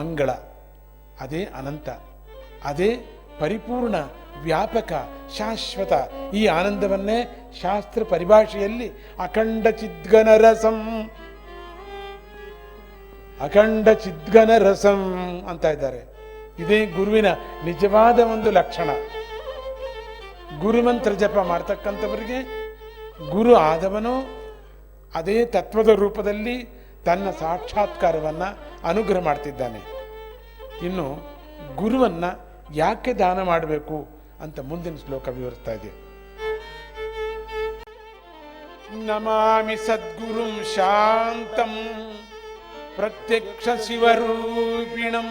ಮಂಗಳ, ಅದೇ ಅನಂತ, ಅದೇ ಪರಿಪೂರ್ಣ, ವ್ಯಾಪಕ, ಶಾಶ್ವತ. ಈ ಆನಂದವನ್ನೇ ಶಾಸ್ತ್ರ ಪರಿಭಾಷೆಯಲ್ಲಿ ಅಖಂಡ ಚಿದ್ಗನ ರಸಂ ಅಖಂಡ ಚಿದ್ಗನ ರಸಂ ಅಂತ ಇದ್ದಾರೆ. ಇದೇ ಗುರುವಿನ ನಿಜವಾದ ಒಂದು ಲಕ್ಷಣ. ಗುರುಮಂತ್ರ ಜಪ ಮಾಡ್ತಕ್ಕಂಥವರಿಗೆ ಗುರು ಆದವನು ಅದೇ ತತ್ವದ ರೂಪದಲ್ಲಿ ತನ್ನ ಸಾಕ್ಷಾತ್ಕಾರವನ್ನು ಅನುಗ್ರಹ ಮಾಡ್ತಿದ್ದಾನೆ. ಇನ್ನು ಗುರುವನ್ನು ಯಾಕೆ ದಾನ ಮಾಡಬೇಕು ಅಂತ ಮುಂದಿನ ಶ್ಲೋಕ ವಿವರಿಸ್ತಾ ಇದೆ. ನಮಾಮಿ ಸದ್ಗುರುಂ ಶಾಂತಂ ಪ್ರತ್ಯಕ್ಷ ಶಿವರೂಪಿಣಂ.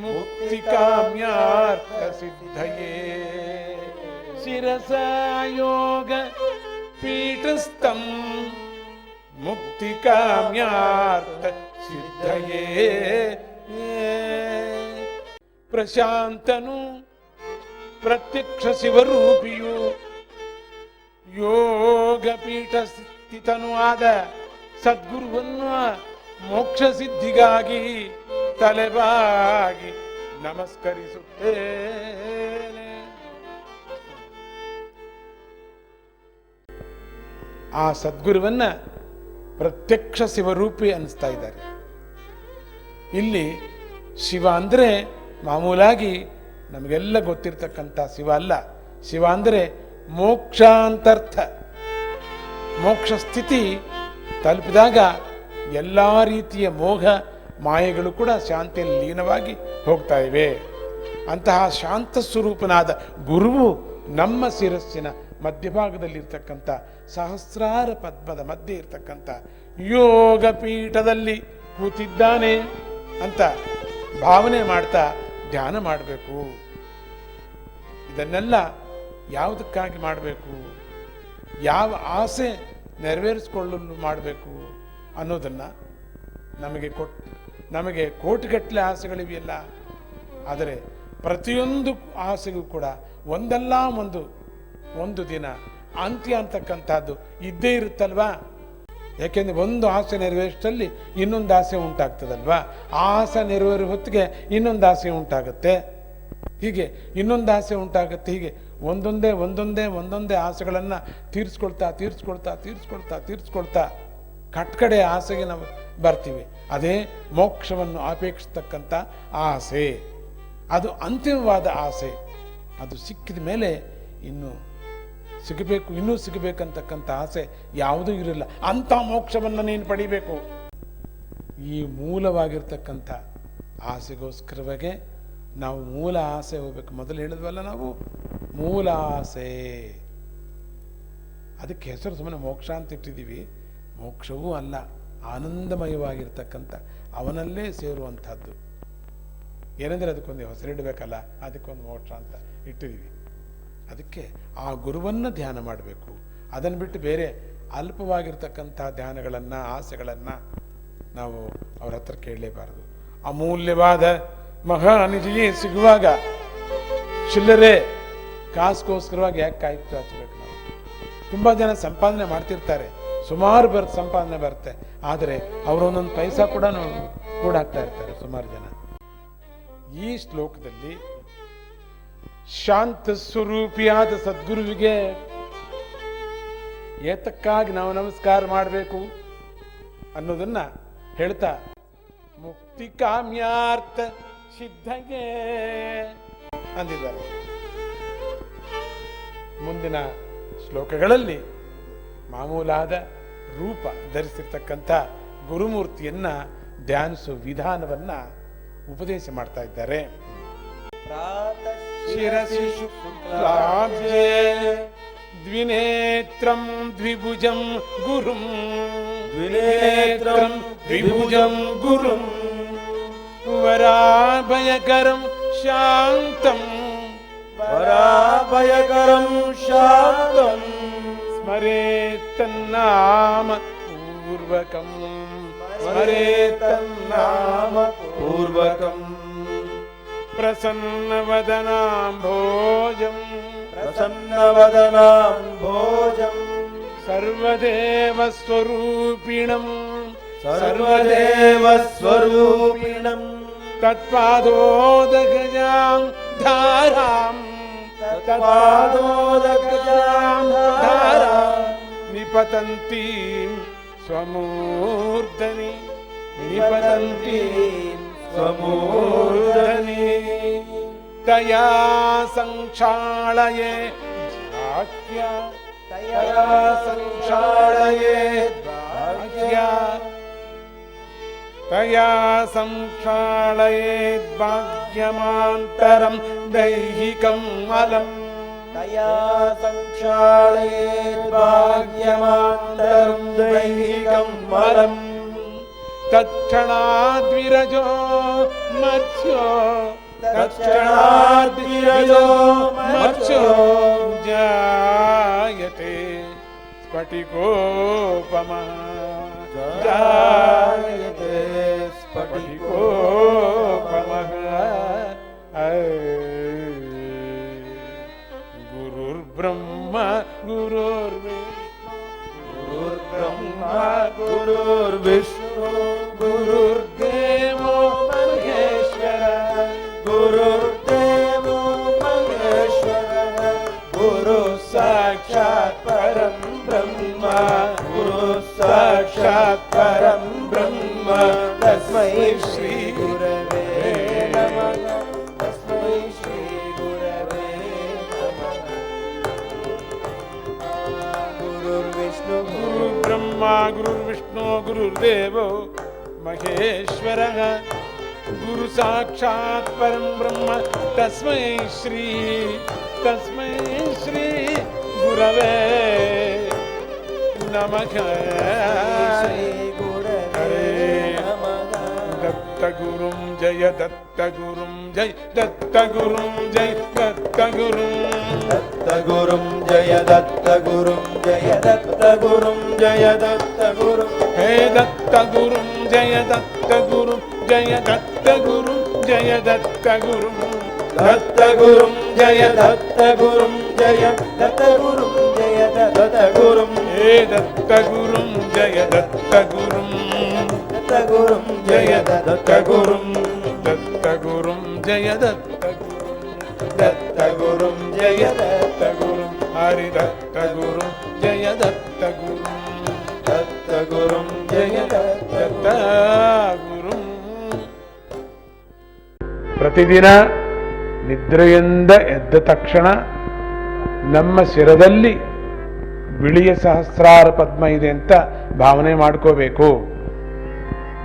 ಮುಕ್ತಿಕಾಮ್ಯಾರ್ಥ ಸಿದ್ಧಯೇ ಶಿರಸಾಯೋಗ ಪೀಠಸ್ಥಂ ಮುಕ್ತಿಕಾಮ್ಯಾರ್ಥ ಸಿದ್ಧಯೇ. ಪ್ರಶಾಂತನು ಪ್ರತ್ಯಕ್ಷ ಶಿವರೂಪಿಯು ಯೋಗ ಪೀಠ ಸ್ಥಿತನು ಆದ ಸದ್ಗುರುವನ್ನು ಮೋಕ್ಷ ಸಿದ್ಧಿಗಾಗಿ ತಲೆಬಾಗಿ ನಮಸ್ಕರಿಸುತ್ತೇನೆ. ಆ ಸದ್ಗುರುವನ್ನ ಪ್ರತ್ಯಕ್ಷ ಶಿವರೂಪಿ ಅನ್ನಿಸ್ತಾ ಇದ್ದಾರೆ. ಇಲ್ಲಿ ಶಿವ ಅಂದರೆ ಮಾಮೂಲಾಗಿ ನಮಗೆಲ್ಲ ಗೊತ್ತಿರ್ತಕ್ಕಂಥ ಶಿವ ಅಲ್ಲ. ಶಿವ ಅಂದರೆ ಮೋಕ್ಷಾಂತರ್ಥ. ಮೋಕ್ಷ ಸ್ಥಿತಿ ತಲುಪಿದಾಗ ಎಲ್ಲ ರೀತಿಯ ಮೋಹ ಮಾಯೆಗಳು ಕೂಡ ಶಾಂತಿಯಲ್ಲಿ ಲೀನವಾಗಿ ಹೋಗ್ತಾ ಇವೆ. ಅಂತಹ ಶಾಂತ ಸ್ವರೂಪನಾದ ಗುರುವು ನಮ್ಮ ಶಿರಸ್ಸಿನ ಮಧ್ಯಭಾಗದಲ್ಲಿರ್ತಕ್ಕಂಥ ಸಹಸ್ರಾರ ಪದ್ಮದ ಮಧ್ಯೆ ಇರ್ತಕ್ಕಂಥ ಯೋಗ ಪೀಠದಲ್ಲಿ ಕೂತಿದ್ದಾನೆ ಅಂತ ಭಾವನೆ ಮಾಡ್ತಾ ಧ್ಯಾನ ಮಾಡಬೇಕು. ಇದನ್ನೆಲ್ಲ ಯಾವುದಕ್ಕಾಗಿ ಮಾಡಬೇಕು? ಯಾವ ಆಸೆ ನೆರವೇರಿಸ್ಕೊಳ್ಳಲು ಮಾಡಬೇಕು ಅನ್ನೋದನ್ನು ನಮಗೆ ಕೊಟ್, ನಮಗೆ ಕೋಟಿಗಟ್ಟಲೆ ಆಸೆಗಳಿವೆಯಲ್ಲ, ಆದರೆ ಪ್ರತಿಯೊಂದು ಆಸೆಗೂ ಕೂಡ ಒಂದಲ್ಲ ಒಂದು ಒಂದು ದಿನ ಅಂತ್ಯ ಅಂತಕ್ಕಂಥದ್ದು ಇದ್ದೇ ಇರುತ್ತಲ್ವಾ? ಯಾಕೆಂದರೆ ಒಂದು ಆಸೆ ನೆರವೇರಿಸಲ್ಲಿ ಇನ್ನೊಂದು ಆಸೆ ಉಂಟಾಗ್ತದಲ್ವಾ? ಆ ಆಸೆ ನೆರವೇರಿ ಹೊತ್ತಿಗೆ ಇನ್ನೊಂದು ಆಸೆ ಉಂಟಾಗುತ್ತೆ. ಹೀಗೆ ಇನ್ನೊಂದು ಆಸೆ ಉಂಟಾಗುತ್ತೆ. ಹೀಗೆ ಒಂದೊಂದೇ ಒಂದೊಂದೇ ಒಂದೊಂದೇ ಆಸೆಗಳನ್ನು ತೀರಿಸ್ಕೊಳ್ತಾ ತೀರಿಸ್ಕೊಳ್ತಾ ತೀರಿಸ್ಕೊಳ್ತಾ ತೀರಿಸ್ಕೊಳ್ತಾ ಕಟ್ಕಡೆ ಆಸೆಗೆ ನಾವು ಬರ್ತೀವಿ. ಅದೇ ಮೋಕ್ಷವನ್ನು ಅಪೇಕ್ಷಿಸ್ತಕ್ಕಂಥ ಆಸೆ. ಅದು ಅಂತಿಮವಾದ ಆಸೆ. ಅದು ಸಿಕ್ಕಿದ ಮೇಲೆ ಇನ್ನು ಸಿಗಬೇಕು, ಇನ್ನೂ ಸಿಗಬೇಕಂತಕ್ಕಂಥ ಆಸೆ ಯಾವುದೂ ಇರಲಿಲ್ಲ. ಅಂಥ ಮೋಕ್ಷವನ್ನು ನೀನು ಪಡಿಬೇಕು. ಈ ಮೂಲವಾಗಿರ್ತಕ್ಕಂಥ ಆಸೆಗೋಸ್ಕರವಾಗೆ ನಾವು ಮೂಲ ಆಸೆ ಹೋಗ್ಬೇಕು. ಮೊದಲು ಹೇಳಿದ್ವಲ್ಲ ನಾವು? ಮೂಲ ಆಸೆ. ಅದಕ್ಕೆ ಹೆಸರು ಸುಮ್ಮನೆ ಮೋಕ್ಷ ಅಂತ ಇಟ್ಟಿದ್ದೀವಿ. ಮೋಕ್ಷವೂ ಅಲ್ಲ, ಆನಂದಮಯವಾಗಿರ್ತಕ್ಕಂಥ, ಅವನಲ್ಲೇ ಸೇರುವಂಥದ್ದು. ಏನೆಂದರೆ ಅದಕ್ಕೊಂದು ಹೆಸರಿಡಬೇಕಲ್ಲ, ಅದಕ್ಕೊಂದು ಮೋಕ್ಷ ಅಂತ ಇಟ್ಟಿದ್ದೀವಿ. ಅದಕ್ಕೆ ಆ ಗುರುವನ್ನು ಧ್ಯಾನ ಮಾಡಬೇಕು. ಅದನ್ನು ಬಿಟ್ಟು ಬೇರೆ ಅಲ್ಪವಾಗಿರ್ತಕ್ಕಂಥ ಧ್ಯಾನಗಳನ್ನು, ಆಸೆಗಳನ್ನು ನಾವು ಅವ್ರ ಹತ್ರ ಕೇಳಲೇಬಾರದು. ಅಮೂಲ್ಯವಾದ ಮಹಾನಿಧಿಯೇ ಸಿಗುವಾಗ ಚಿಲ್ಲರೆ ಕಾಸ್ಗೋಸ್ಕರವಾಗಿ ಯಾಕೆ ಕಾಯ್ತು ಹಚ್ಚಬೇಕು ನಾವು? ತುಂಬ ಜನ ಸಂಪಾದನೆ ಮಾಡ್ತಿರ್ತಾರೆ. ಸುಮಾರು ಬರ್, ಸಂಪಾದನೆ ಬರುತ್ತೆ. ಆದರೆ ಅವರು ಒಂದೊಂದು ಪೈಸಾ ಕೂಡ ಕೂಡ ಹಾಕ್ತಾ ಇರ್ತಾರೆ ಸುಮಾರು ಜನ. ಈ ಶ್ಲೋಕದಲ್ಲಿ ಶಾಂತ ಸ್ವರೂಪಿಯಾದ ಸದ್ಗುರುವಿಗೆ ಏತಕ್ಕಾಗಿ ನಾವು ನಮಸ್ಕಾರ ಮಾಡಬೇಕು ಅನ್ನೋದನ್ನ ಹೇಳ್ತಾ ಮುಕ್ತಿ ಕಾಮ್ಯಾರ್ಥ ಸಿದ್ಧಗೆ ಅಂದಿದ್ದಾರೆ. ಮುಂದಿನ ಶ್ಲೋಕಗಳಲ್ಲಿ ಮಾಮೂಲಾದ ರೂಪ ಧರಿಸಿರ್ತಕ್ಕಂಥ ಗುರುಮೂರ್ತಿಯನ್ನ ಧ್ಯಾನಿಸುವ ವಿಧಾನವನ್ನ ಉಪದೇಶ ಮಾಡ್ತಾ ಇದ್ದಾರೆ. శిరసి శుక్లాబ్జే ద్వినేత్రం ద్విభుజం గురుం ద్వినేత్రం ద్విభుజం గురుం వరాభయకరం శాంతం వరాభయకరం శాంతం స్మరేత్తన్నామ పూర్వకం స్మరేత్తన్నామ పూర్వకం प्रसन्नवदनाम्भोजम् प्रसन्नवदनाम्भोजम् सर्वदेवस्वरूपिणम्। सर्वदेवस्वरूपिणम्। तत्पादोदगजां धाराम्। तत्पादोदगजां धाराम्। निपतन्तीं स्वमूर्धनि निपतन्तीं तया संक्षालये तया संक्षालये तया संख्यालये भाग्यमान्तरं दैहिकं बलं तया संख्यालये भाग्यमान्तरं दैहिकं मलम् തക്ഷണാദ്വിരജോ മത്സ്യോ. തക്ഷണാദ്വിരജോ മത്സ്യോ. ജായത്തെ സ്ഫടികോപമ. ജായത്തെ സ്ഫടികോപമ. ഗുരുർബ്രഹ്മ ഗുരുർ ഗുരുർബ്രഹ്മ ഗുരുർവിഷ്ണു gurur demo mangeshwara gurur demo mangeshwara guru sakshat param brahma guru sakshat param brahma. Tasmai shri gurave namaha tasmai shri gurave namaha. Gurur vishnu guru brahma gurur vishnu gurur devo गुरु साक्षात् परं ब्रह्म तस्मै श्री तस्मै श्री गुरवे नमः। श्रीगुरवे नमः। दत्तगुरुं जय दत्तगुरुं जय दत्तगुरुं जय दत्तगुरुं। दत्तगुरुं जय दत्तगुरुं जय दत्तगुरुं जय दत्तगुरुं। हे दत्तगुरुं Jaya Dat Da Gurum Jaya Dat Da Gurum Jaya Dat Da Gurum. Dat Da Gurum Jaya Dat Da Gurum Jaya Dat Da Gurum Jaya Dat Da Gurum. Hey Dat Da Jaya Dat Da Gurum. Dat Da Gurum Jaya Dat Da Gurum. Dat Jaya Dat Da Gurum Dat Jaya Dat Da Hari Dat Da Gurum Jaya Dat Da Gurum. जय दत्तगुरुं ದತ್ತಗುರುಂ ಪ್ರತಿದಿನ ನಿದ್ರೆಯಿಂದ ಎದ್ದ ತಕ್ಷಣ ನಮ್ಮ ಶಿರದಲ್ಲಿ ಬಿಳಿಯ ಸಹಸ್ರಾರ ಪದ್ಮ ಇದೆ ಅಂತ ಭಾವನೆ ಮಾಡ್ಕೋಬೇಕು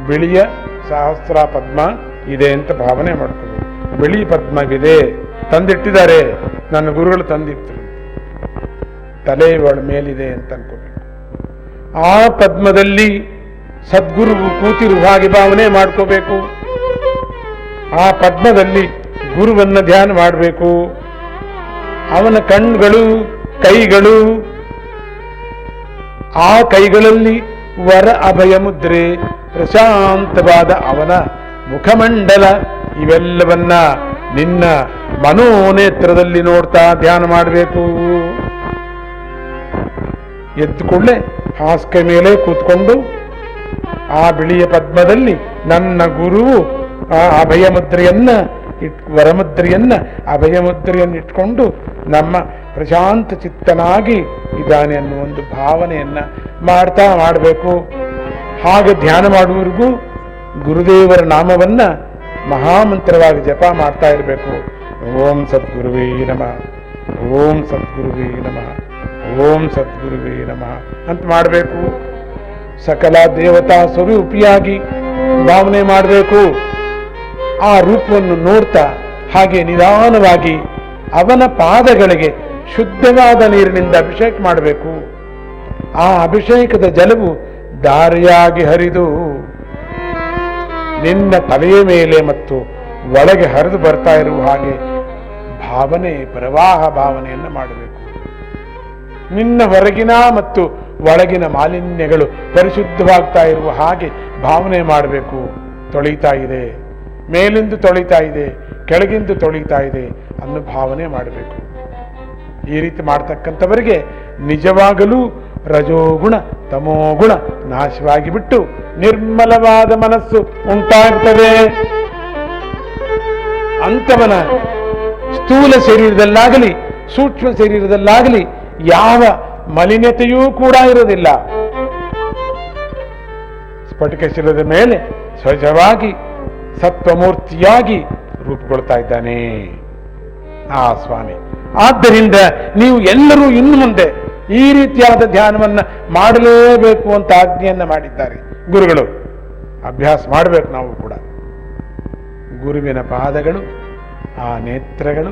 ಬಿಳಿಯ ಸಹಸ್ರ ಪದ್ಮ ಇದೆ ಅಂತ ಭಾವನೆ ಮಾಡ್ಕೋಬೇಕು ಬಿಳಿ ಪದ್ಮವಿದೆ ತಂದಿಟ್ಟಿದ್ದಾರೆ ನನ್ನ ಗುರುಗಳು ತಂದಿಟ್ಟರು ತಲೆ ಒಳ ಮೇಲಿದೆ ಅಂತ ಅನ್ಕೋಬೇಕು ಆ ಪದ್ಮದಲ್ಲಿ ಸದ್ಗುರು ಕೂತಿರುವ ಹಾಗೆ ಭಾವನೆ ಮಾಡ್ಕೋಬೇಕು. ಆ ಪದ್ಮದಲ್ಲಿ ಗುರುವನ್ನ ಧ್ಯಾನ ಮಾಡಬೇಕು. ಅವನ ಕಣ್ಗಳು, ಕೈಗಳು, ಆ ಕೈಗಳಲ್ಲಿ ವರ ಅಭಯ ಮುದ್ರೆ, ಪ್ರಶಾಂತವಾದ ಅವನ ಮುಖಮಂಡಲ, ಇವೆಲ್ಲವನ್ನ ನಿನ್ನ ಮನೋನೇತ್ರದಲ್ಲಿ ನೋಡ್ತಾ ಧ್ಯಾನ ಮಾಡಬೇಕು. ಎದ್ದು ಹಾಸಿಗೆ ಮೇಲೆ ಕೂತ್ಕೊಂಡು ಆ ಬಿಳಿಯ ಪದ್ಮದಲ್ಲಿ ನನ್ನ ಗುರುವು ಆ ಅಭಯ ಮುದ್ರೆಯನ್ನ ಇಟ್, ವರಮುದ್ರೆಯನ್ನ ಅಭಯ ಇಟ್ಕೊಂಡು ನಮ್ಮ ಪ್ರಶಾಂತ ಚಿತ್ತನಾಗಿ ಇದ್ದಾನೆ ಅನ್ನೋ ಒಂದು ಭಾವನೆಯನ್ನ ಮಾಡ್ತಾ ಮಾಡಬೇಕು. ಹಾಗೆ ಧ್ಯಾನ ಮಾಡುವವರೆಗೂ ಗುರುದೇವರ ನಾಮವನ್ನ ಮಹಾಮಂತ್ರವಾಗಿ ಜಪ ಮಾಡ್ತಾ ಇರಬೇಕು. ಓಂ ಸದ್ಗುರುವೇ ನಮಃ. ಓಂ ಸದ್ಗುರುವೇ ನಮಃ. ಓಂ ಸದ್ಗುರುವೇ ನಮಃ. ಅಂತ ಮಾಡಬೇಕು. ಸಕಲ ದೇವತಾ ಸ್ವರೂಪಿಯಾಗಿ ಭಾವನೆ ಮಾಡಬೇಕು. ಆ ರೂಪವನ್ನು ನೋಡ್ತಾ ಹಾಗೆ ನಿಧಾನವಾಗಿ ಅವನ ಪಾದಗಳಿಗೆ ಶುದ್ಧವಾದ ನೀರಿನಿಂದ ಅಭಿಷೇಕ ಮಾಡಬೇಕು. ಆ ಅಭಿಷೇಕದ ಜಲವು ದಾರಿಯಾಗಿ ಹರಿದು ನಿನ್ನ ತಲೆಯ ಮೇಲೆ ಮತ್ತು ಒಳಗೆ ಹರಿದು ಬರ್ತಾ ಇರುವ ಹಾಗೆ ಭಾವನೆ, ಪ್ರವಾಹ ಭಾವನೆಯನ್ನು ಮಾಡಬೇಕು. ನಿನ್ನ ಹೊರಗಿನ ಮತ್ತು ಒಳಗಿನ ಮಾಲಿನ್ಯಗಳು ಪರಿಶುದ್ಧವಾಗ್ತಾ ಇರುವ ಹಾಗೆ ಭಾವನೆ ಮಾಡಬೇಕು. ತೊಳಿತಾ ಇದೆ. ಮೇಲಿಂದು ತೊಳಿತಾ ಇದೆ. ಕೆಳಗಿಂದು ತೊಳಿತಾ ಇದೆ ಅನ್ನೋ ಭಾವನೆ ಮಾಡಬೇಕು. ಈ ರೀತಿ ಮಾಡ್ತಕ್ಕಂಥವರಿಗೆ ನಿಜವಾಗಲೂ ರಜೋಗುಣ, ತಮೋಗುಣ ನಾಶವಾಗಿ ಬಿಟ್ಟು ನಿರ್ಮಲವಾದ ಮನಸ್ಸು ಉಂಟಾಗ್ತದೆ. ಅಂತವನ ಸ್ಥೂಲ ಶರೀರದಲ್ಲಾಗಲಿ, ಸೂಕ್ಷ್ಮ ಶರೀರದಲ್ಲಾಗಲಿ ಯಾವ ಮಲಿನತೆಯೂ ಕೂಡ ಇರೋದಿಲ್ಲ ಸ್ಫಟಿಕ ಶಿಲದ ಮೇಲೆ ಸಹಜವಾಗಿ ಸತ್ವಮೂರ್ತಿಯಾಗಿ ರೂಪುಗೊಳ್ತಾ ಇದ್ದಾನೆ. ಆ ಸ್ವಾಮಿ, ಆದ್ದರಿಂದ ನೀವು ಎಲ್ಲರೂ ಇನ್ನು ಮುಂದೆ ಈ ರೀತಿಯಾದ ಧ್ಯಾನವನ್ನ ಮಾಡಲೇಬೇಕು ಅಂತ ಆಜ್ಞೆಯನ್ನು ಮಾಡಿದ್ದಾರೆ. ಗುರುಗಳು, ಅಭ್ಯಾಸ ಮಾಡಬೇಕು ನಾವು ಕೂಡ. ಗುರುವಿನ ಪಾದಗಳು, ಆ ನೇತ್ರಗಳು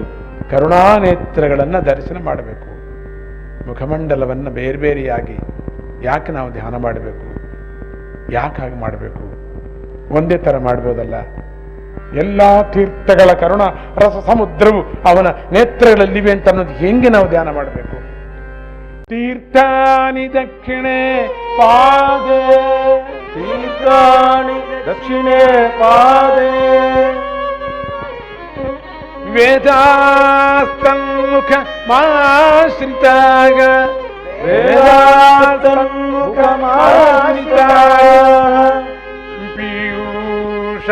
ಕರುಣಾ ನೇತ್ರಗಳನ್ನು ದರ್ಶನ ಮಾಡಬೇಕು. ಮುಖಮಂಡಲವನ್ನು ಬೇರೆ ಬೇರೆಯಾಗಿ ಯಾಕೆ ನಾವು ಧ್ಯಾನ ಮಾಡಬೇಕು? ಯಾಕೆ ಹಾಗೆ ಮಾಡಬೇಕು? ಒಂದೇ ಥರ ಮಾಡ್ಬೋದಲ್ಲ? ಎಲ್ಲ ತೀರ್ಥಗಳ ಕರುಣ, ರಸ ಸಮುದ್ರವು ಅವನ ನೇತ್ರಗಳಲ್ಲಿವೆ ಅಂತ ಅನ್ನೋದು ಹೆಂಗೆ ನಾವು ಧ್ಯಾನ ಮಾಡಬೇಕು? ತೀರ್ಥಾನಿ ದಕ್ಷಿಣೆ ಪಾದೆ, ತೀರ್ಥಾನಿ ದಕ್ಷಿಣೆ ಪಾದೆ. वेदास्तन्मुखमाश्रिताय वेदास्तन्मुखमाश्रिताय पीयूषभाजनम्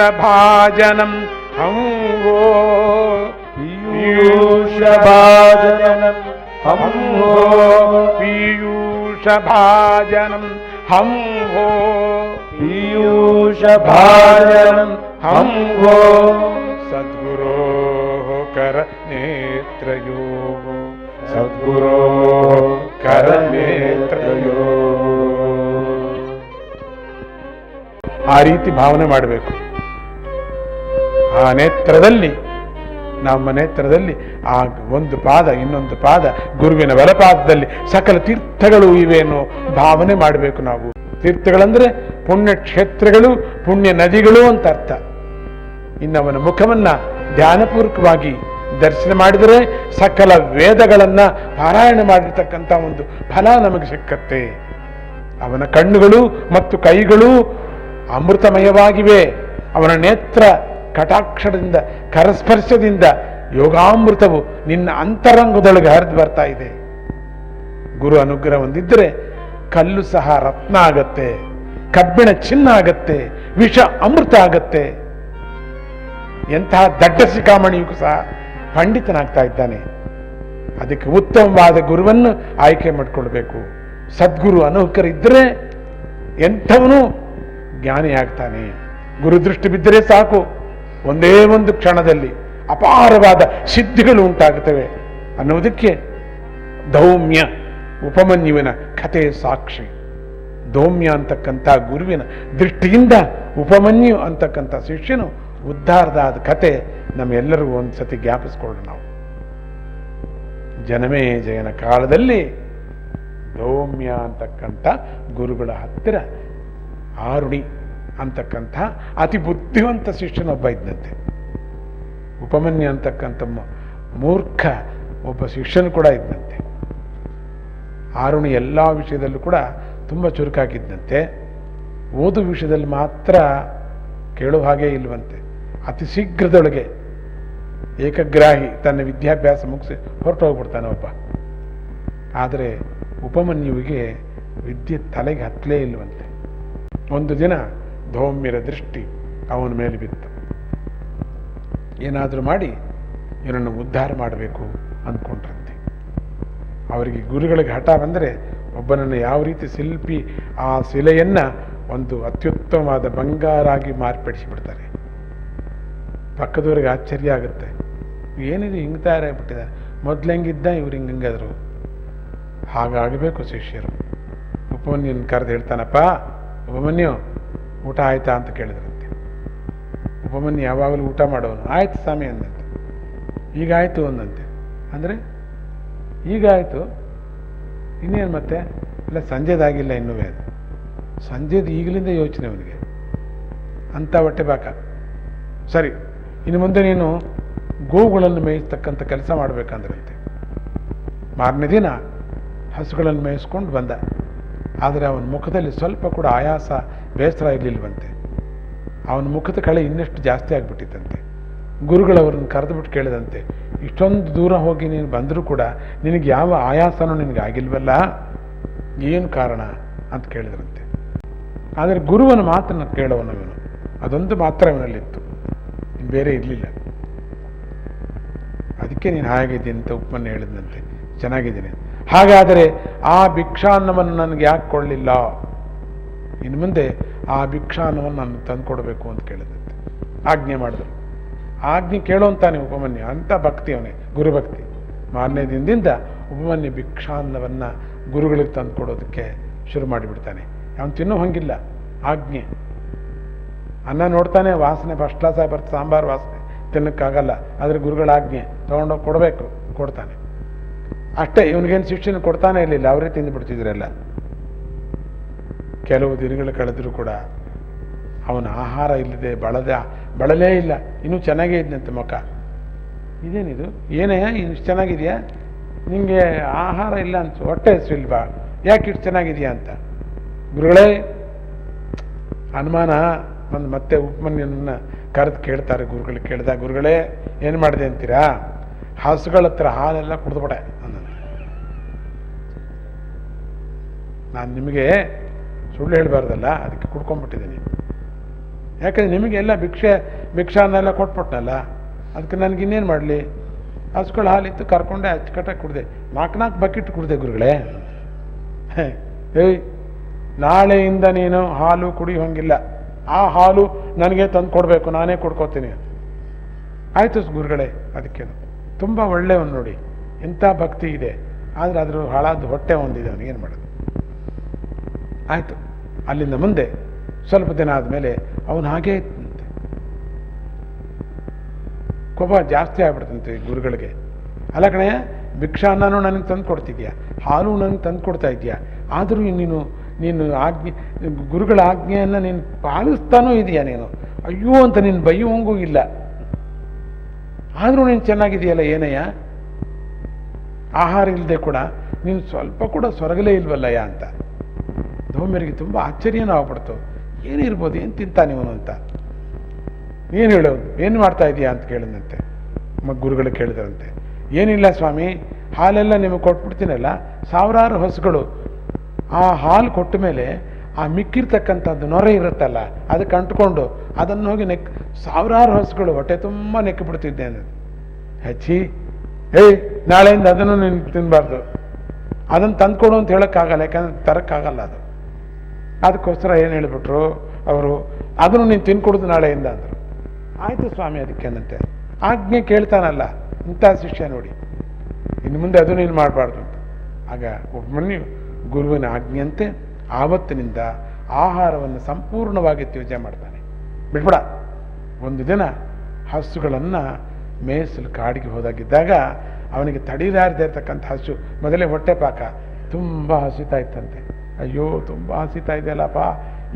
माश्रिताग पीयूषभाजनम् भाजनम पीयूषभाजनम् पीयूष भाजनम हमो पीयूष भाजनम ಕರ ನೇತ್ರಯೋ. ಸದ್ಗುರೋ ಕರ ನೇತ್ರಯೋ. ಆ ರೀತಿ ಭಾವನೆ ಮಾಡಬೇಕು. ಆ ನೇತ್ರದಲ್ಲಿ, ನಮ್ಮ ನೇತ್ರದಲ್ಲಿ, ಆ ಒಂದು ಪಾದ, ಇನ್ನೊಂದು ಪಾದ, ಗುರುವಿನ ಬಲಪಾದದಲ್ಲಿ ಸಕಲ ತೀರ್ಥಗಳು ಇವೆ ಭಾವನೆ ಮಾಡಬೇಕು ನಾವು. ತೀರ್ಥಗಳಂದ್ರೆ ಪುಣ್ಯ ಕ್ಷೇತ್ರಗಳು ಪುಣ್ಯ ನದಿಗಳು ಅಂತ ಅರ್ಥ. ಇನ್ನವನ ಮುಖವನ್ನ ಧ್ಯಾನಪೂರ್ವಕವಾಗಿ ದರ್ಶನ ಮಾಡಿದರೆ ಸಕಲ ವೇದಗಳನ್ನ ಪಾರಾಯಣ ಮಾಡಿರ್ತಕ್ಕಂಥ ಒಂದು ಫಲ ನಮಗೆ ಸಿಕ್ಕತ್ತೆ. ಅವನ ಕಣ್ಣುಗಳು ಮತ್ತು ಕೈಗಳು ಅಮೃತಮಯವಾಗಿವೆ. ಅವನ ನೇತ್ರ ಕಟಾಕ್ಷರದಿಂದ ಕರಸ್ಪರ್ಶದಿಂದ ಯೋಗಾಮೃತವು ನಿನ್ನ ಅಂತರಂಗದೊಳಗೆ ಹರಿದು ಬರ್ತಾ ಇದೆ. ಗುರು ಅನುಗ್ರಹ ಹೊಂದಿದ್ದರೆ ಕಲ್ಲು ಸಹ ರತ್ನ ಆಗತ್ತೆ, ಕಬ್ಬಿಣ ಚಿನ್ನ ಆಗತ್ತೆ, ವಿಷ ಅಮೃತ ಆಗತ್ತೆ. ಎಂತಹ ದಡ್ಡ ಶಿಖಾಮಣಿಯೂ ಸಹ ಪಂಡಿತನಾಗ್ತಾ ಇದ್ದಾನೆ. ಅದಕ್ಕೆ ಉತ್ತಮವಾದ ಗುರುವನ್ನು ಆಯ್ಕೆ ಮಾಡಿಕೊಳ್ಬೇಕು. ಸದ್ಗುರು ಅನೌಕರಿದ್ದರೆ ಎಂಥವನು ಜ್ಞಾನಿ ಆಗ್ತಾನೆ ಗುರುದೃಷ್ಟಿ ಬಿದ್ದರೆ ಸಾಕು. ಒಂದೇ ಒಂದು ಕ್ಷಣದಲ್ಲಿ ಅಪಾರವಾದ ಸಿದ್ಧಿಗಳು ಉಂಟಾಗುತ್ತವೆ. ಅನ್ನುವುದಕ್ಕೆ ದೌಮ್ಯ ಉಪಮನ್ಯುವಿನ ಕಥೆ ಸಾಕ್ಷಿ. ದೌಮ್ಯ ಅಂತಕ್ಕಂಥ ಗುರುವಿನ ದೃಷ್ಟಿಯಿಂದ ಉಪಮನ್ಯು ಅಂತಕ್ಕಂಥ ಶಿಷ್ಯನು ಉದ್ಧಾರದಾದ ಕತೆ ನಮ್ಮೆಲ್ಲರಿಗೂ ಒಂದು ಸತಿ ಜ್ಞಾಪಿಸ್ಕೊಳ್ಳೋಣ ನಾವು. ಜನಮೇ ಜಯನ ಕಾಲದಲ್ಲಿ ದೌಮ್ಯ ಅಂತಕ್ಕಂಥ ಗುರುಗಳ ಹತ್ತಿರ ಆರುಣಿ ಅಂತಕ್ಕಂಥ ಅತಿ ಬುದ್ಧಿವಂತ ಶಿಷ್ಯನೊಬ್ಬ ಇದ್ದಂತೆ. ಉಪಮನ್ಯ ಅಂತಕ್ಕಂಥ ಮೂರ್ಖ ಒಬ್ಬ ಶಿಷ್ಯನು ಕೂಡ ಇದ್ದಂತೆ. ಆರುಣಿ ಎಲ್ಲ ವಿಷಯದಲ್ಲೂ ಕೂಡ ತುಂಬ ಚುರುಕಾಗಿದ್ದಂತೆ. ಓದು ವಿಷಯದಲ್ಲಿ ಮಾತ್ರ ಕೇಳುವ ಹಾಗೆ ಇಲ್ವಂತೆ. ಅತಿ ಶೀಘ್ರದೊಳಗೆ ಏಕಗ್ರಾಹಿ ತನ್ನ ವಿದ್ಯಾಭ್ಯಾಸ ಮುಗಿಸಿ ಹೊರಟು ಹೋಗ್ಬಿಡ್ತಾನೆ ಒಬ್ಬ ಆದರೆ ಉಪಮನ್ಯುವಿಗೆ ವಿದ್ಯೆ ತಲೆಗೆ ಹತ್ತಲೇ ಇಲ್ವಂತೆ ಒಂದು ದಿನ ಧೌಮ್ಯರ ದೃಷ್ಟಿ ಅವನ ಮೇಲೆ ಬಿತ್ತು. ಏನಾದರೂ ಮಾಡಿ ಇವನನ್ನು ಉದ್ಧಾರ ಮಾಡಬೇಕು ಅಂದ್ಕೊಂಡ್ರಂತೆ. ಅವರಿಗೆ ಗುರುಗಳಿಗೆ ಹಠ ಬಂದರೆ ಒಬ್ಬನನ್ನು ಯಾವ ರೀತಿ ಶಿಲ್ಪಿ ಆ ಶಿಲೆಯನ್ನು ಒಂದು ಅತ್ಯುತ್ತಮವಾದ ಬಂಗಾರಾಗಿ ಮಾರ್ಪಡಿಸಿಬಿಡ್ತಾರೆ. ಪಕ್ಕದವ್ರಿಗೆ ಆಶ್ಚರ್ಯ ಆಗುತ್ತೆ. ಏನಿದೆ ಹಿಂಗೆ ತಯಾರಾಗ್ಬಿಟ್ಟಿದ್ದಾರೆ? ಮೊದ್ಲು ಹೆಂಗಿದ್ದ ಇವ್ರು ಹಿಂಗೆ ಹಿಂಗಾದ್ರು? ಹಾಗಾಗಬೇಕು ಶಿಷ್ಯರು. ಉಪಮನ್ಯನ್ ಕರೆದು ಹೇಳ್ತಾನಪ್ಪ, ಉಪಮನ್ಯು, ಊಟ ಆಯ್ತಾ ಅಂತ ಕೇಳಿದ್ರಂತೆ. ಉಪಮನ್ಯು ಯಾವಾಗಲೂ ಊಟ ಮಾಡೋನು. ಆಯ್ತು ಸ್ವಾಮಿ, ಅಂದಂತೆ. ಈಗ ಅಂದಂತೆ. ಅಂದರೆ? ಈಗ ಆಯಿತು. ಇನ್ನೇನು ಮತ್ತೆ? ಇಲ್ಲ, ಸಂಜೆದಾಗಿಲ್ಲ ಇನ್ನೂ ಅದು. ಸಂಜೆದು ಈಗಲಿಂದ ಯೋಚನೆ ಅವನಿಗೆ. ಅಂಥ ಹೊಟ್ಟೆ ಬಾಕ. ಸರಿ ಇನ್ನು ಮುಂದೆ ನೀನು ಗೋವುಗಳನ್ನು ಮೇಯಿಸ್ತಕ್ಕಂಥ ಕೆಲಸ ಮಾಡಬೇಕಂದ್ರಂತೆ. ಮಾರನೇ ದಿನ ಹಸುಗಳನ್ನು ಮೇಯಿಸ್ಕೊಂಡು ಬಂದ. ಆದರೆ ಅವನ ಮುಖದಲ್ಲಿ ಸ್ವಲ್ಪ ಕೂಡ ಆಯಾಸ, ಬೇಸರ ಇರಲಿಲ್ವಂತೆ. ಅವನ ಮುಖದ ಕಳೆ ಇನ್ನಷ್ಟು ಜಾಸ್ತಿ ಆಗಿಬಿಟ್ಟಿತ್ತಂತೆ. ಗುರುಗಳವರನ್ನು ಕರೆದುಬಿಟ್ಟು ಕೇಳಿದಂತೆ, ಇಷ್ಟೊಂದು ದೂರ ಹೋಗಿ ನೀನು ಬಂದರೂ ಕೂಡ ನಿನಗೆ ಯಾವ ಆಯಾಸನೂ ನಿನಗೆ ಆಗಿಲ್ವಲ್ಲ? ಏನು ಕಾರಣ? ಅಂತ ಕೇಳಿದ್ರಂತೆ. ಆದರೆ ಗುರುವನ ಮಾತನ್ನು ಅವನು ಅದೊಂದು ಮಾತ್ರ ಅವನಲ್ಲಿತ್ತು. ಬೇರೆ ಇರಲಿಲ್ಲ. ಅದಕ್ಕೆ ನೀನು ಹಾಗಿದ್ದೀನಿ ಅಂತ ಉಪ್ಪನ್ನು ಹೇಳಿದಂತೆ ಚೆನ್ನಾಗಿದ್ದೀನಿ. ಹಾಗಾದರೆ ಆ ಭಿಕ್ಷಾನ್ನವನ್ನು ನನಗೆ ಯಾಕೆ ಕೊಳ್ಳಿಲ್ಲ ಇನ್ನು ಮುಂದೆ ಆ ಭಿಕ್ಷಾನ್ನವನ್ನು ನಾನು ತಂದುಕೊಡ್ಬೇಕು ಅಂತ ಕೇಳಿದಂತೆ ಆಜ್ಞೆ ಮಾಡಿದ್ರು. ಆಜ್ಞೆ ಕೇಳೋಂತಾನೆ ಉಪಮನ್ಯ. ಅಂತ ಭಕ್ತಿ ಅವನೇ ಗುರುಭಕ್ತಿ ಮಾರನೇ ದಿನದಿಂದ ಉಪಮನ್ಯ ಭಿಕ್ಷಾನ್ನವನ್ನು ಗುರುಗಳಿಗೆ ತಂದು ಕೊಡೋದಕ್ಕೆ ಶುರು ಮಾಡಿಬಿಡ್ತಾನೆ. ಅವನು ತಿನ್ನೋ ಹಂಗಿಲ್ಲ. ಆಜ್ಞೆ. ಅನ್ನ ನೋಡ್ತಾನೆ, ವಾಸನೆ ಫಸ್ಟ್ ಕ್ಲಾಸ್ ಆಗಿ ಬರ್ತದೆ ಸಾಂಬಾರು ವಾಸನೆ, ತಿನ್ನಕ್ಕಾಗಲ್ಲ. ಆದರೆ ಗುರುಗಳ ಆಜ್ಞೆ, ತೊಗೊಂಡೋಗಿ ಕೊಡಬೇಕು, ಕೊಡ್ತಾನೆ. ಅಷ್ಟೇ, ಇವನಿಗೇನು ಶಿಕ್ಷಣ ಕೊಡ್ತಾನೆ ಇರಲಿಲ್ಲ, ಅವರೇ ತಿಂದು ಬಿಡ್ತಿದ್ರೆಲ್ಲ ಕೆಲವು ದಿನಗಳು ಕಳೆದರೂ ಕೂಡ ಅವನ ಆಹಾರ ಇಲ್ಲದೆ ಬಳದ, ಬಳಲೇ ಇಲ್ಲ. ಇನ್ನೂ ಚೆನ್ನಾಗೇ ಇದ್ನಂತೆ ಮುಖ. ಇದೇನಿದು? ಏನೇ ಇಷ್ಟು ಚೆನ್ನಾಗಿದೆಯಾ? ನಿಮಗೆ ಆಹಾರ ಇಲ್ಲ ಅನ್ಸು, ಹೊಟ್ಟೆ ಹಸಿಲ್ವಾ ಯಾಕೆ ಇಷ್ಟು ಚೆನ್ನಾಗಿದೆಯಾ ಅಂತ? ಗುರುಗಳೇ, ಅನುಮಾನ ಒಂದು ಮತ್ತೆ ಉಪಮನ್ಯನನ್ನ ಕರೆದು ಕೇಳ್ತಾರೆ ಗುರುಗಳು. ಕೇಳಿದ ಗುರುಗಳೇ, ಏನು ಮಾಡಿದೆ ಅಂತೀರಾ? ಹಸುಗಳ ಹತ್ರ ಹಾಲೆಲ್ಲ ಕುಡಿದ್ಬಿಟ್ಟೆ. ಅನ್ನಂತೆ ನಾನು ನಿಮಗೆ ಸುಳ್ಳು ಹೇಳಬಾರ್ದಲ್ಲ, ಅದಕ್ಕೆ ಕುಡ್ಕೊಂಡ್ಬಿಟ್ಟಿದ್ದೀನಿ. ಯಾಕಂದ್ರೆ ನಿಮಗೆಲ್ಲ ಭಿಕ್ಷೆ, ಭಿಕ್ಷಾನೆಲ್ಲ ಕೊಟ್ಬಿಟ್ನಲ್ಲ, ಅದಕ್ಕೆ ನನಗೆ ಇನ್ನೇನು ಮಾಡಲಿ? ಹಸುಗಳ ಹಾಲಿತ್ತು, ಕರ್ಕೊಂಡೆ ಅಚ್ಚುಕಟ್ಟಾಗಿ ಕುಡಿದೆ. ನಾಲ್ಕು ನಾಲ್ಕು ಬಕೆಟ್ ಕುಡಿದೆ ಗುರುಗಳೇ. ಏಯ್, ನಾಳೆಯಿಂದ ನೀನು ಹಾಲು ಕುಡಿಯೋಂಗಿಲ್ಲ ಆ ಹಾಲು ನನಗೆ ತಂದು ಕೊಡಬೇಕು, ನಾನೇ ಕೊಡ್ಕೋತೀನಿ. ಆಯಿತು ಗುರುಗಳೇ ಅದಕ್ಕೆ ತುಂಬ ಒಳ್ಳೆಯವನು ನೋಡಿ. ಎಂಥ ಭಕ್ತಿ ಇದೆ. ಆದರೆ ಅದ್ರ ಹಾಳಾದ ಹೊಟ್ಟೆ ಹೊಂದಿದೆ ಏನು ಮಾಡೋದು? ಆಯಿತು, ಅಲ್ಲಿಂದ ಮುಂದೆ ಸ್ವಲ್ಪ ದಿನ ಆದಮೇಲೆ ಅವನು ಹಾಗೇ ಇತ್ತಂತೆ ಕೋಪ ಜಾಸ್ತಿ ಆಗ್ಬಿಡ್ತಂತೆ ಗುರುಗಳಿಗೆ. ಅಲ್ಲ ಕಣಯ್ಯ ಭಿಕ್ಷಾನ್ನೂ ನನಗೆ ತಂದು ಕೊಡ್ತಿದ್ಯಾ? ಹಾಲು ನನಗೆ ತಂದು ಕೊಡ್ತಾ ಇದೆಯಾ? ಆದರೂ ನೀನು ನೀನು ಆಜ್ಞೆ, ಗುರುಗಳ ಆಜ್ಞೆಯನ್ನು ನೀನು ಪಾಲಿಸ್ತಾನೂ ಇದೆಯಾ ನೀನು? ಅಯ್ಯೋ ಅಂತ ನೀನು ಬೈಯುವಂಗೂ ಇಲ್ಲ. ಆದರೂ ನೀನು ಚೆನ್ನಾಗಿದೆಯಲ್ಲ ಏನಯ್ಯ? ಆಹಾರ ಇಲ್ಲದೆ ಕೂಡ ನೀನು ಸ್ವಲ್ಪ ಕೂಡ ಸೊರಗಲೇ ಇಲ್ವಲ್ಲಯ್ಯ ಅಂತ. ಧೌಮ್ಯರಿಗೆ ತುಂಬ ಆಶ್ಚರ್ಯನೂ ಆಗ್ಬಿಡ್ತು. ಏನಿರ್ಬೋದು ಏನು ತಿಂತಾನೆ ಇವನು ಅಂತ. ಏನು ಹೇಳು, ಏನು ಮಾಡ್ತಾ ಇದೀಯಾ ಅಂತ ಕೇಳಿದಂತೆ ಗುರುಗಳು ಕೇಳಿದ್ರಂತೆ. ಏನಿಲ್ಲ ಸ್ವಾಮಿ, ಹಾಲೆಲ್ಲ ನಿಮಗೆ ಕೊಟ್ಬಿಡ್ತೀನಲ್ಲ, ಸಾವಿರಾರು ಹಸುಗಳು ಆ ಹಾಲು ಕೊಟ್ಟ ಮೇಲೆ ಆ ಮಿಕ್ಕಿರ್ತಕ್ಕಂಥದ್ದು ನೊರೆ ಇರುತ್ತಲ್ಲ ಅದಕ್ಕೆ ಅಂಟ್ಕೊಂಡು ಅದನ್ನು ಹೋಗಿ ನೆಕ್, ಸಾವಿರಾರು ಹಸುಗಳು, ಹೊಟ್ಟೆ ತುಂಬ ನೆಕ್ಕಿ ಬಿಡ್ತಿದ್ದೆ ಅನ್ನೋದು ಹಚ್ಚಿ ಏಯ್ ನಾಳೆಯಿಂದ ಅದನ್ನು ನೀನು ತಿನ್ನಬಾರ್ದು ಅದನ್ನು ತಂದ್ಕೊಡು ಅಂತ ಹೇಳೋಕ್ಕಾಗಲ್ಲ, ಯಾಕಂದ್ರೆ ತರೋಕ್ಕಾಗಲ್ಲ ಅದು. ಅದಕ್ಕೋಸ್ಕರ ಏನು ಹೇಳಿಬಿಟ್ರು ಅವರು, ಅದನ್ನು ನೀನು ತಿನ್ಕೊಡುದು ನಾಳೆಯಿಂದ ಅಂದರು. ಆಯಿತು ಸ್ವಾಮಿ ಅದಕ್ಕೇನಂತೆ ಆಜ್ಞೆ ಕೇಳ್ತಾನಲ್ಲ, ಇಂಥ ಶಿಷ್ಯ ನೋಡಿ. ಇನ್ನು ಮುಂದೆ ಅದು ನೀನು ಮಾಡಬಾರ್ದು ಅಂತ. ಆಗ ಒಬ್ಬನೇ ಗುರುವಿನ ಆಜ್ಞೆಯಂತೆ ಆವತ್ತಿನಿಂದ ಆಹಾರವನ್ನು ಸಂಪೂರ್ಣವಾಗಿ ತ್ಯಜ ಮಾಡ್ತಾನೆ. ಬಿಡ್ಬೇಡ. ಒಂದು ದಿನ ಹಸುಗಳನ್ನು ಮೇಯಿಸಲು ಕಾಡಿಗೆ ಹೋದಾಗಿದ್ದಾಗ ಅವನಿಗೆ ತಡೀಲಾರ್ದೆ ಇರ್ತಕ್ಕಂಥ ಹಸು. ಮೊದಲೇ ಹೊಟ್ಟೆ ಪಾಕ. ತುಂಬ ಹಸಿತಾ ಇತ್ತಂತೆ. ಅಯ್ಯೋ, ತುಂಬ ಹಸಿತಾ ಇದೆಯಲ್ಲಪ್ಪ.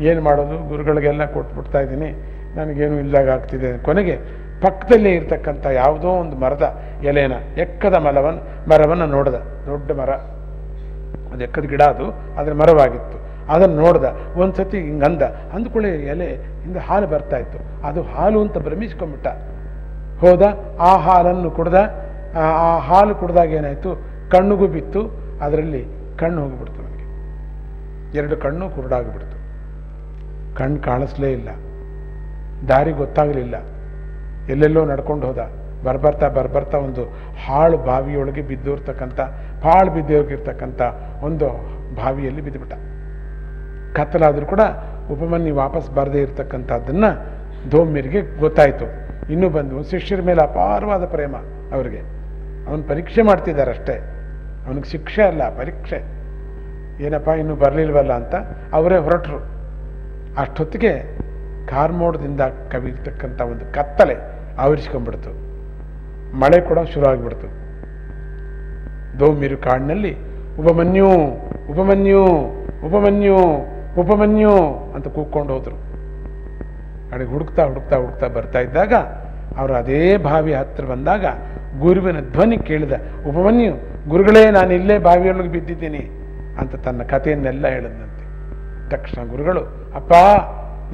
ಏನು ಮಾಡೋದು? ಗುರುಗಳಿಗೆಲ್ಲ ಕೊಟ್ಬಿಡ್ತಾ ಇದ್ದೀನಿ. ನನಗೇನು ಇಲ್ದಾಗ ಆಗ್ತಿದೆ. ಕೊನೆಗೆ ಪಕ್ಕದಲ್ಲೇ ಇರ್ತಕ್ಕಂಥ ಯಾವುದೋ ಒಂದು ಮರದ ಎಲೆನ, ಎಕ್ಕದ ಮಲವನ್ನು ಮರವನ್ನು ನೋಡ್ದ. ದೊಡ್ಡ ಮರ. ಅದು ಎಕ್ಕದ ಗಿಡ ಅದು, ಅದರ ಮರವಾಗಿತ್ತು. ಅದನ್ನು ನೋಡ್ದ ಒಂದು ಸತಿ ಹಿಂಗೆ ಅಂದ ಅಂದ್ಕೊಳ್ಳಿ ಎಲೆ ಹಿಂದೆ ಹಾಲು ಬರ್ತಾ ಇತ್ತು. ಅದು ಹಾಲು ಅಂತ ಭ್ರಮಿಸ್ಕೊಂಬಿಟ್ಟ ಹೋದ, ಆ ಹಾಲನ್ನು ಕುಡ್ದ, ಆ ಹಾಲು ಕುಡ್ದಾಗ ಏನಾಯಿತು? ಕಣ್ಣುಗೂ ಬಿತ್ತು, ಅದರಲ್ಲಿ ಕಣ್ಣು ಹೋಗಿಬಿಡ್ತು ನನಗೆ ಎರಡು ಕಣ್ಣು ಕುರುಡಾಗಿಬಿಡ್ತು. ಕಣ್ಣು ಕಾಣಿಸ್ಲೇ ಇಲ್ಲ. ದಾರಿ ಗೊತ್ತಾಗಲಿಲ್ಲ. ಎಲ್ಲೆಲ್ಲೋ ನಡ್ಕೊಂಡು ಹೋದ. ಬರ್ಬರ್ತಾ ಬರ್ಬರ್ತಾ ಒಂದು ಹಾಳು ಬಾವಿಯೊಳಗೆ ಬಿದ್ದಿರ್ತಕ್ಕಂಥ ಹಾಳು ಬಿದ್ದೋಗಿರ್ತಕ್ಕಂಥ ಒಂದು ಬಾವಿಯಲ್ಲಿ ಬಿದ್ದುಬಿಟ್ಟ ಕತ್ತಲಾದರೂ ಕೂಡ ಉಪಮನ್ಯು ವಾಪಸ್ ಬರದೇ ಇರತಕ್ಕಂಥದ್ದನ್ನು ಧೋಮ್ಯರಿಗೆ ಗೊತ್ತಾಯಿತು. ಇನ್ನೂ ಬಂದು ಶಿಷ್ಯರ ಮೇಲೆ ಅಪಾರವಾದ ಪ್ರೇಮ ಅವರಿಗೆ. ಅವನು ಪರೀಕ್ಷೆ ಮಾಡ್ತಿದ್ದಾರೆ ಅಷ್ಟೇ ಅವನಿಗೆ ಶಿಕ್ಷೆ ಅಲ್ಲ, ಪರೀಕ್ಷೆ. ಏನಪ್ಪ, ಇನ್ನೂ ಬರಲಿಲ್ವಲ್ಲ ಅಂತ ಅವರೇ ಹೊರಟರು. ಅಷ್ಟೊತ್ತಿಗೆ ಕಾರ್ಮೋಡದಿಂದ ಕವಿರ್ತಕ್ಕಂಥ ಒಂದು ಕತ್ತಲೆ ಆವರಿಸ್ಕೊಂಡ್ಬಿಡ್ತು. ಮಳೆ ಕೂಡ ಶುರು ಆಗಿಬಿಡ್ತು. ದೋಮಿರು ಕಾಡಿನಲ್ಲಿ, ಉಪಮನ್ಯು ಉಪಮನ್ಯು ಉಪಮನ್ಯು ಉಪಮನ್ಯು ಅಂತ ಕೂಕೊಂಡು ಹೋದ್ರು. ಕಡೆಗೆ ಹುಡುಕ್ತಾ ಹುಡುಕ್ತಾ ಹುಡುಕ್ತಾ ಬರ್ತಾ ಇದ್ದಾಗ ಅವರು ಅದೇ ಬಾವಿ ಹತ್ತಿರ ಬಂದಾಗ ಗುರುವಿನ ಧ್ವನಿ ಕೇಳಿದ, ಉಪಮನ್ಯು, ಗುರುಗಳೇ, ನಾನು ಇಲ್ಲೇ ಬಾವಿಯೊಳಗೆ ಬಿದ್ದಿದ್ದೀನಿ ಅಂತ ತನ್ನ ಕಥೆಯನ್ನೆಲ್ಲ ಹೇಳಿದಂತೆ ತಕ್ಷಣ ಗುರುಗಳು, ಅಪ್ಪ,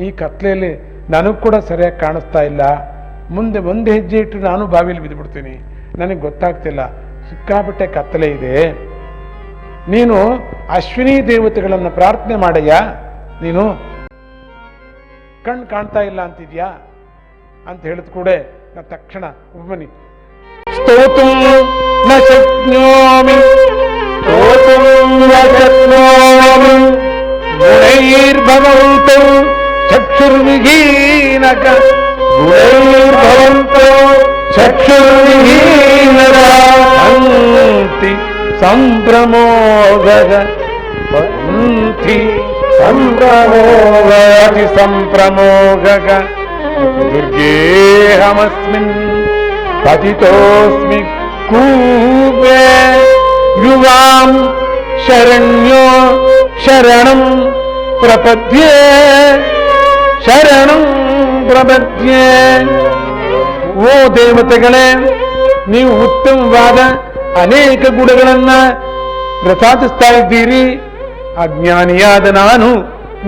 ಈ ಕತ್ಲೆಯಲ್ಲಿ ನನಗೂ ಕೂಡ ಸರಿಯಾಗಿ ಕಾಣಿಸ್ತಾ ಇಲ್ಲ. ಮುಂದೆ ಒಂದು ಹೆಜ್ಜೆ ಇಟ್ಟು ನಾನು ಬಾವಿಯಲ್ಲಿ ಬಿದ್ದುಬಿಡ್ತೀನಿ. ನನಗೆ ಗೊತ್ತಾಗ್ತಿಲ್ಲ, ಸಿಕ್ಕಾಪಟ್ಟೆ ಕತ್ತಲೆ ಇದೆ. ನೀನು ಅಶ್ವಿನಿ ದೇವತೆಗಳನ್ನು ಪ್ರಾರ್ಥನೆ ಮಾಡಯ್ಯ. ನೀನು ಕಣ್ಣು ಕಾಣ್ತಾ ಇಲ್ಲ ಅಂತಿದ್ಯಾ? ಅಂತ ಹೇಳಿದ ಕೂಡ ನಾ ತಕ್ಷಣ ಒಬ್ಬನಿ ಸ್ತೋತು చక్షుర్విహీనక గుణైర్భవంతో చక్షుర్విహీనరాంతి సంప్రమోగ పంతి సంప్రమోగతి సంప్రమోగక దుర్గేహమస్మిన్ పతితోస్మి కూపే యువాం శరణ్యో శరణం ప్రపద్యే. ಶರಣಂ ಪ್ರಪದ್ಯೆ ಓ ದೇವತೆಗಳೇ, ನೀವು ಉತ್ತಮವಾದ ಅನೇಕ ಗುಣಗಳನ್ನ ಪ್ರಸಾದಿಸ್ತಾ ಇದ್ದೀರಿ. ಅಜ್ಞಾನಿಯಾದ ನಾನು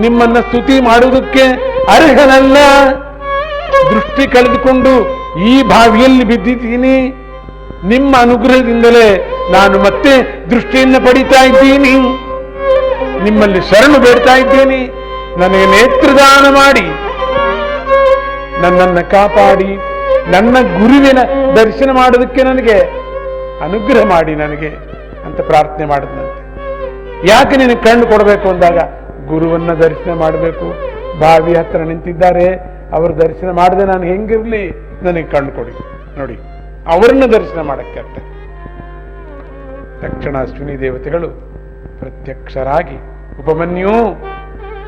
ನಿಮ್ಮನ್ನ ಸ್ತುತಿ ಮಾಡುವುದಕ್ಕೆ ಅರ್ಹನಲ್ಲ. ದೃಷ್ಟಿ ಕಳೆದುಕೊಂಡು ಈ ಬಾವಿಯಲ್ಲಿ ಬಿದ್ದಿದ್ದೀನಿ. ನಿಮ್ಮ ಅನುಗ್ರಹದಿಂದಲೇ ನಾನು ಮತ್ತೆ ದೃಷ್ಟಿಯನ್ನು ಪಡಿತಾ ಇದ್ದೀನಿ. ನಿಮ್ಮಲ್ಲಿ ಶರಣು ಬೇಡ್ತಾ ಇದ್ದೀನಿ. ನನಗೆ ನೇತ್ರದಾನ ಮಾಡಿ. ನನ್ನನ್ನು ಕಾಪಾಡಿ, ನನ್ನ ಗುರುವಿನ ದರ್ಶನ ಮಾಡೋದಕ್ಕೆ ನನಗೆ ಅನುಗ್ರಹ ಮಾಡಿ ನನಗೆ ಅಂತ ಪ್ರಾರ್ಥನೆ ಮಾಡಿದ್ನಂತೆ. ಯಾಕೆ ನಿನಗೆ ಕಣ್ಣು ಕೊಡಬೇಕು ಅಂದಾಗ ಗುರುವನ್ನ ದರ್ಶನ ಮಾಡಬೇಕು. ಬಾವಿ ಹತ್ರ ನಿಂತಿದ್ದಾರೆ, ಅವರ ದರ್ಶನ ಮಾಡದೆ ನಾನು ಹೆಂಗಿರ್ಲಿ, ನನಗೆ ಕಣ್ಣು ಕೊಡಿ. ನೋಡಿ, ಅವರನ್ನ ದರ್ಶನ ಮಾಡಕ್ಕೆ ಅಂತ ತಕ್ಷಣ ಅಶ್ವಿನಿ ದೇವತೆಗಳು ಪ್ರತ್ಯಕ್ಷರಾಗಿ ಉಪಮನ್ಯು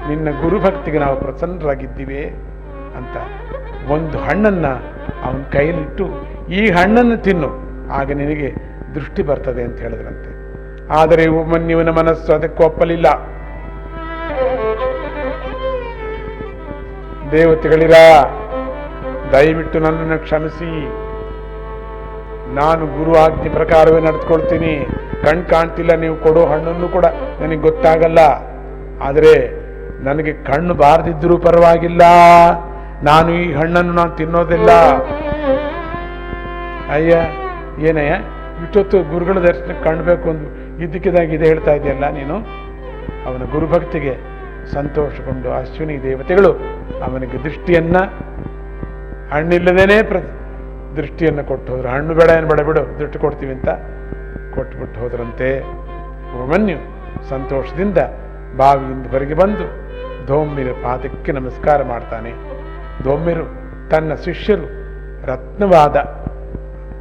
ನಿನ್ನ ಗುರುಭಕ್ತಿಗೆ ನಾವು ಪ್ರಸನ್ನರಾಗಿದ್ದೀವಿ ಅಂತ ಒಂದು ಹಣ್ಣನ್ನ ಅವನ ಕೈಯಲ್ಲಿಟ್ಟು ಈ ಹಣ್ಣನ್ನು ತಿನ್ನು. ಆಗ ನಿನಗೆ ದೃಷ್ಟಿ ಬರ್ತದೆ ಅಂತ ಹೇಳಿದ್ರಂತೆ. ಆದರೆ ಇವನ ಮನಸ್ಸು ಅದಕ್ಕೆ ಒಪ್ಪಲಿಲ್ಲ. ದೇವತೆಗಳಿರ, ದಯವಿಟ್ಟು ನನ್ನನ್ನು ಕ್ಷಮಿಸಿ. ನಾನು ಗುರು ಆಜ್ಞೆ ಪ್ರಕಾರವೇ ನಡೆದುಕೊಳ್ತೀನಿ. ಕಣ್ ಕಾಣ್ತಿಲ್ಲ ನೀವು ಕೊಡೋ ಹಣ್ಣನ್ನು ಕೂಡ ನನಗೆ ಗೊತ್ತಾಗಲ್ಲ. ಆದರೆ ನನಗೆ ಕಣ್ಣು ಬಾರದಿದ್ದರೂ ಪರವಾಗಿಲ್ಲ. ನಾನು ಈ ಹಣ್ಣನ್ನು ನಾನು ತಿನ್ನೋದಿಲ್ಲ. ಅಯ್ಯ, ಏನಯ್ಯ? ಇಷ್ಟೊತ್ತು ಗುರುಗಳ ದರ್ಶನ ಕಾಣಬೇಕು ಅಂದು ಇದಕ್ಕಿದಾಗ ಇದೆ ಹೇಳ್ತಾ ಇದೆಯಲ್ಲ ನೀನು? ಅವನ ಗುರುಭಕ್ತಿಗೆ ಸಂತೋಷಗೊಂಡು ಅಶ್ವಿನಿ ದೇವತೆಗಳು ಅವನಿಗೆ ದೃಷ್ಟಿಯನ್ನ, ಹಣ್ಣಿಲ್ಲದೇನೆ ಪ್ರ, ದೃಷ್ಟಿಯನ್ನು ಕೊಟ್ಟು ಹೋದ್ರು. ಹಣ್ಣು ಬೇಡ ಏನು ಬೇಡ ಬಿಡು, ದೃಷ್ಟಿ ಕೊಡ್ತೀವಿ ಅಂತ ಕೊಟ್ಬಿಟ್ಟು ಹೋದ್ರಂತೆ. ಮನ್ಯು ಸಂತೋಷದಿಂದ ಬಾವಿಯಿಂದ ಹೊರಗೆ ಬಂದು ಧೋಮ್ಮಿರ ಪಾದಕ್ಕೆ ನಮಸ್ಕಾರ ಮಾಡ್ತಾನೆ. ಧೋಮ್ಯರು ತನ್ನ ಶಿಷ್ಯರು ರತ್ನವಾದ,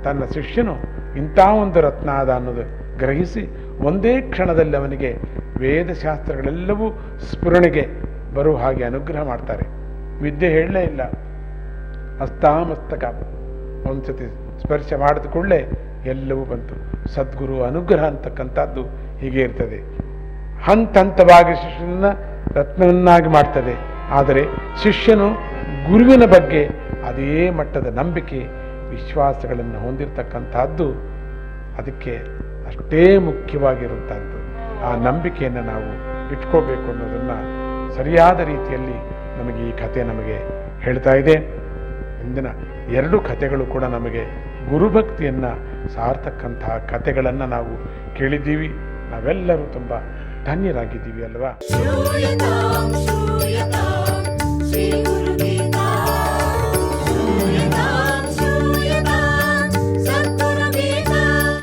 ತನ್ನ ಶಿಷ್ಯನು ಇಂಥ ಒಂದು ರತ್ನ ಆದ ಅನ್ನೋದು ಗ್ರಹಿಸಿ ಒಂದೇ ಕ್ಷಣದಲ್ಲಿ ಅವನಿಗೆ ವೇದಶಾಸ್ತ್ರಗಳೆಲ್ಲವೂ ಸ್ಫುರಣೆಗೆ ಬರುವ ಹಾಗೆ ಅನುಗ್ರಹ ಮಾಡ್ತಾರೆ. ವಿದ್ಯೆ ಹೇಳಲೇ ಇಲ್ಲ. ಹಸ್ತಾಮಸ್ತಕ ಒಂದ್ಸತಿ ಸ್ಪರ್ಶ ಮಾಡಿದ ಕೂಡಲೇ ಎಲ್ಲವೂ ಬಂತು. ಸದ್ಗುರು ಅನುಗ್ರಹ ಅಂತಕ್ಕಂಥದ್ದು ಹೀಗೆ ಇರ್ತದೆ. ಹಂತ ಹಂತವಾಗಿ ಶಿಷ್ಯನನ್ನ ರತ್ನವನ್ನಾಗಿ ಮಾಡ್ತದೆ. ಆದರೆ ಶಿಷ್ಯನು ಗುರುವಿನ ಬಗ್ಗೆ ಅದೇ ಮಟ್ಟದ ನಂಬಿಕೆ, ವಿಶ್ವಾಸಗಳನ್ನು ಹೊಂದಿರತಕ್ಕಂತಹದ್ದು ಅದಕ್ಕೆ ಅಷ್ಟೇ ಮುಖ್ಯವಾಗಿರುವಂಥದ್ದು. ಆ ನಂಬಿಕೆಯನ್ನು ನಾವು ಇಟ್ಕೋಬೇಕು ಅನ್ನೋದನ್ನು ಸರಿಯಾದ ರೀತಿಯಲ್ಲಿ ನಮಗೆ ಈ ಕಥೆ ನಮಗೆ ಹೇಳ್ತಾ ಇದೆ. ಇಂದಿನ ಎರಡು ಕಥೆಗಳು ಕೂಡ ನಮಗೆ ಗುರುಭಕ್ತಿಯನ್ನು ಸಾರ್ತಕ್ಕಂತಹ ಕಥೆಗಳನ್ನು ನಾವು ಕೇಳಿದ್ದೀವಿ. ನಾವೆಲ್ಲರೂ ತುಂಬ Dani, Ranquete, ¿verdad?